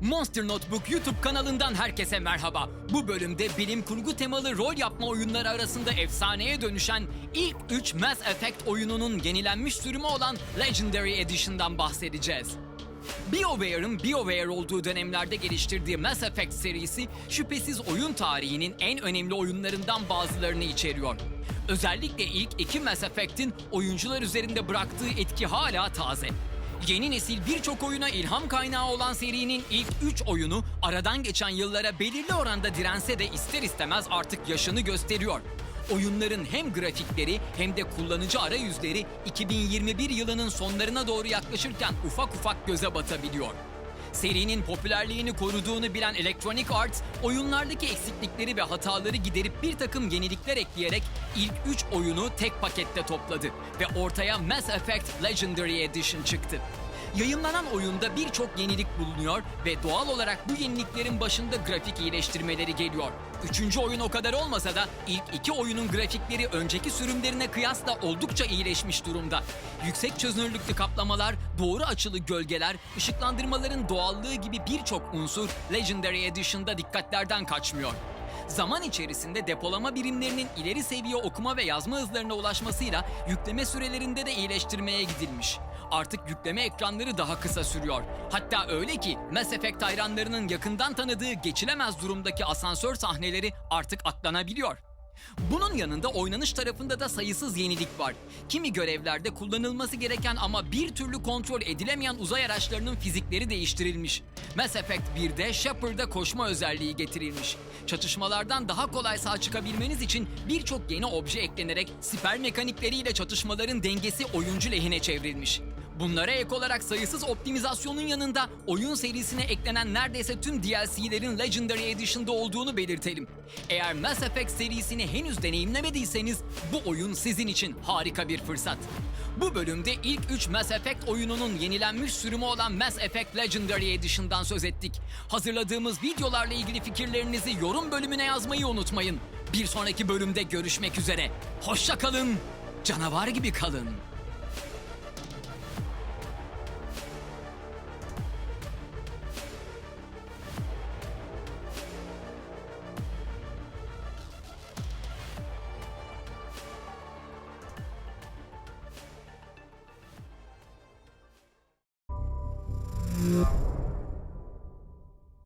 Monster Notebook YouTube kanalından herkese merhaba. Bu bölümde bilim kurgu temalı rol yapma oyunları arasında efsaneye dönüşen ilk 3 Mass Effect oyununun yenilenmiş sürümü olan Legendary Edition'dan bahsedeceğiz. BioWare'ın BioWare olduğu dönemlerde geliştirdiği Mass Effect serisi şüphesiz oyun tarihinin en önemli oyunlarından bazılarını içeriyor. Özellikle ilk iki Mass Effect'in oyuncular üzerinde bıraktığı etki hala taze. Yeni nesil birçok oyuna ilham kaynağı olan serinin ilk 3 oyunu aradan geçen yıllara belirli oranda dirense de ister istemez artık yaşını gösteriyor. Oyunların hem grafikleri hem de kullanıcı arayüzleri 2021 yılının sonlarına doğru yaklaşırken ufak ufak göze batabiliyor. Serinin popülerliğini koruduğunu bilen Electronic Arts, oyunlardaki eksiklikleri ve hataları giderip bir takım yenilikler ekleyerek ilk 3 oyunu tek pakette topladı ve ortaya Mass Effect Legendary Edition çıktı. Yayınlanan oyunda birçok yenilik bulunuyor ve doğal olarak bu yeniliklerin başında grafik iyileştirmeleri geliyor. Üçüncü oyun o kadar olmasa da ilk iki oyunun grafikleri önceki sürümlerine kıyasla oldukça iyileşmiş durumda. Yüksek çözünürlüklü kaplamalar, doğru açılı gölgeler, ışıklandırmaların doğallığı gibi birçok unsur Legendary Edition'da dikkatlerden kaçmıyor. Zaman içerisinde depolama birimlerinin ileri seviye okuma ve yazma hızlarına ulaşmasıyla yükleme sürelerinde de iyileştirmeye gidilmiş. Artık yükleme ekranları daha kısa sürüyor. Hatta öyle ki Mass Effect hayranlarının yakından tanıdığı geçilemez durumdaki asansör sahneleri artık atlanabiliyor. Bunun yanında oynanış tarafında da sayısız yenilik var. Kimi görevlerde kullanılması gereken ama bir türlü kontrol edilemeyen uzay araçlarının fizikleri değiştirilmiş. Mass Effect 1'de Shepard'a koşma özelliği getirilmiş. Çatışmalardan daha kolay sağ çıkabilmeniz için birçok yeni obje eklenerek siper mekanikleriyle çatışmaların dengesi oyuncu lehine çevrilmiş. Bunlara ek olarak sayısız optimizasyonun yanında oyun serisine eklenen neredeyse tüm DLC'lerin Legendary Edition'da olduğunu belirtelim. Eğer Mass Effect serisini henüz deneyimlemediyseniz bu oyun sizin için harika bir fırsat. Bu bölümde ilk 3 Mass Effect oyununun yenilenmiş sürümü olan Mass Effect Legendary Edition'dan söz ettik. Hazırladığımız videolarla ilgili fikirlerinizi yorum bölümüne yazmayı unutmayın. Bir sonraki bölümde görüşmek üzere. Hoşça kalın, canavar gibi kalın. mm